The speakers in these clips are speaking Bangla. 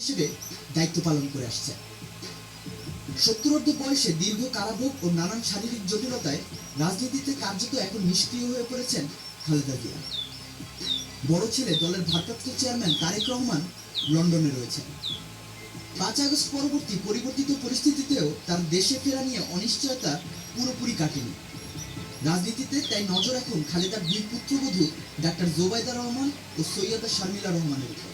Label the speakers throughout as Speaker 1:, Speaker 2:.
Speaker 1: হিসেবে দায়িত্ব পালন করে আসছে। সত্তরোর্ধ বয়সে দীর্ঘ কারাভোগ ও নানান শারীরিক জটিলতায় রাজনীতিতে কার্যত এখন নিষ্ক্রিয় হয়ে পড়েছেন খালেদা জিয়া। বড় ছেলে দলের ভারপ্রাপ্ত চেয়ারম্যান তারেক রহমান লন্ডনে রয়েছেন। পাঁচ আগস্ট পরবর্তী পরিবর্তিত পরিস্থিতিতেও তার দেশে ফেরা নিয়ে অনিশ্চয়তা পুরোপুরি কাটেনি। রাজনীতিতে তাই নজর এখন খালেদার দুই পুত্রবধূ ডাক্তার জোবাইদা রহমান ও সৈয়দা শারমিলা রহমানের উপর।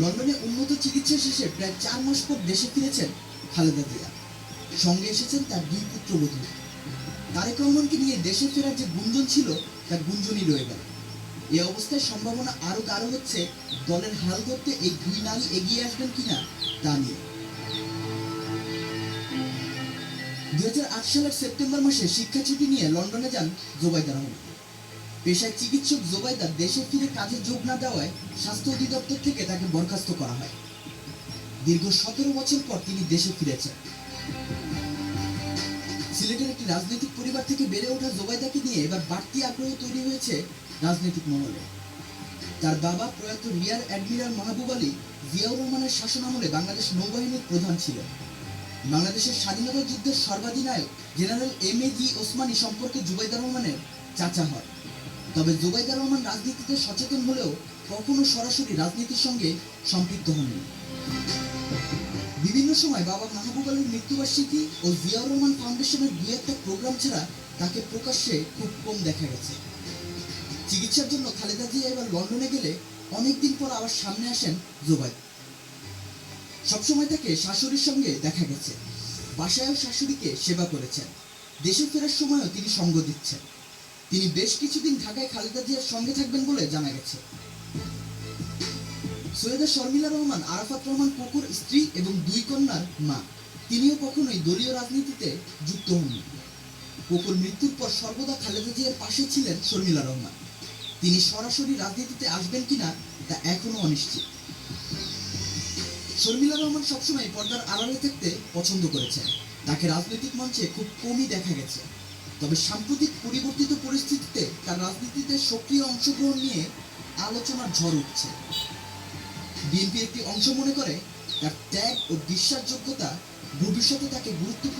Speaker 1: লন্ডনে উন্নত চিকিৎসা শেষে প্রায় চার মাস পর দেশে ফিরেছেন খালেদা জিয়া। সঙ্গে এসেছেন তার দুই পুত্রবধূ তারেক রহমানকে নিয়ে দেশে ফেরার যে গুঞ্জন ছিল, তার গুঞ্জনই রয়ে গেল। এই অবস্থায় সম্ভাবনা আরও গাঢ় হচ্ছে, দলের হাল ধরতে এই দুই নারী এগিয়ে আসবেন কিনা তা নিয়ে। দু হাজার আট সালের সেপ্টেম্বর মাসে শিক্ষা ছুটি নিয়ে লন্ডনে যান জোবাইদা রহমান। পেশায় চিকিৎসক জোবাইদা দেশে ফিরে কাজে যোগ না দেওয়ায় স্বাস্থ্য অধিদপ্তর থেকে তাকে বরখাস্ত করা হয়। দীর্ঘ সতেরো বছর পর তিনি দেশে ফিরেছেন। সিলেটের একটি রাজনৈতিক পরিবার থেকে বেড়ে ওঠা জোবাইদাকে নিয়ে এবার বাড়তি আগ্রহ তৈরি হয়েছে রাজনৈতিক মহলে। তার বাবা প্রয়াত রিয়ার অ্যাডমিরাল মাহবুব আলী জিয়াউর রহমানের শাসনামলে বাংলাদেশ নৌবাহিনীর প্রধান ছিলেন। বাংলাদেশের স্বাধীনতা যুদ্ধের সর্বাধিনায়ক general M A G Osmani সম্পর্কে জুবাইদা রহমানের চাচা হয়। তবে জুবাইদা রহমান রাজনীতিতে সচেতন হলেও কখনো সরাসরি রাজনীতির সঙ্গে সম্পৃক্ত হননি। বিভিন্ন সময় বাবা মাহবুব আলীর মৃত্যুবার্ষিকী ও জিয়াউর রহমান ফাউন্ডেশনের দুই একটা প্রোগ্রাম ছাড়া তাকে প্রকাশ্যে খুব কম দেখা গেছে। চিকিৎসার জন্য খালেদা জিয়া এবার লন্ডনে গেলে অনেকদিন পর আবার সামনে আসেন জোবাইদ। সবসময় তাকে শাশুড়ির সঙ্গে দেখা গেছে। বাসায়ও শাশুড়িকে সেবা করেছেন। দেশে ফেরার সময়ও তিনি সঙ্গ দিচ্ছেন। তিনি বেশ কিছুদিন ঢাকায় খালেদা জিয়ার সঙ্গে থাকবেন বলে জানা গেছে। সৈয়দা শর্মিলা রহমান, আরাফাত রহমান কোকুর, স্ত্রী এবং দুই কন্যার মা। তিনিও কখনোই দলীয় রাজনীতিতে যুক্ত হননি। কোকুর মৃত্যুর পর সর্বদা খালেদা জিয়ার পাশে ছিলেন শর্মিলা রহমান। তিনি সরাসরি রাজনীতিতে আসবেন কিনা তা এখনও অনিশ্চিত। শর্মিলা রহমান সবসময় পর্দার আড়ালে থাকতে পছন্দ করেছেন। তাকে রাজনৈতিক মঞ্চে খুব কমই দেখা গেছে। তবে সাম্প্রতিক পরিবর্তিত পরিস্থিতিতে তার রাজনীতিতে সক্রিয় অংশগ্রহণ নিয়ে আলোচনার ঝড় উঠছে। বিএনপি একটি অংশ মনে করে, তার ত্যাগ ও বিশ্বাসযোগ্যতা ভবিষ্যতে তাকে গুরুত্বপূর্ণ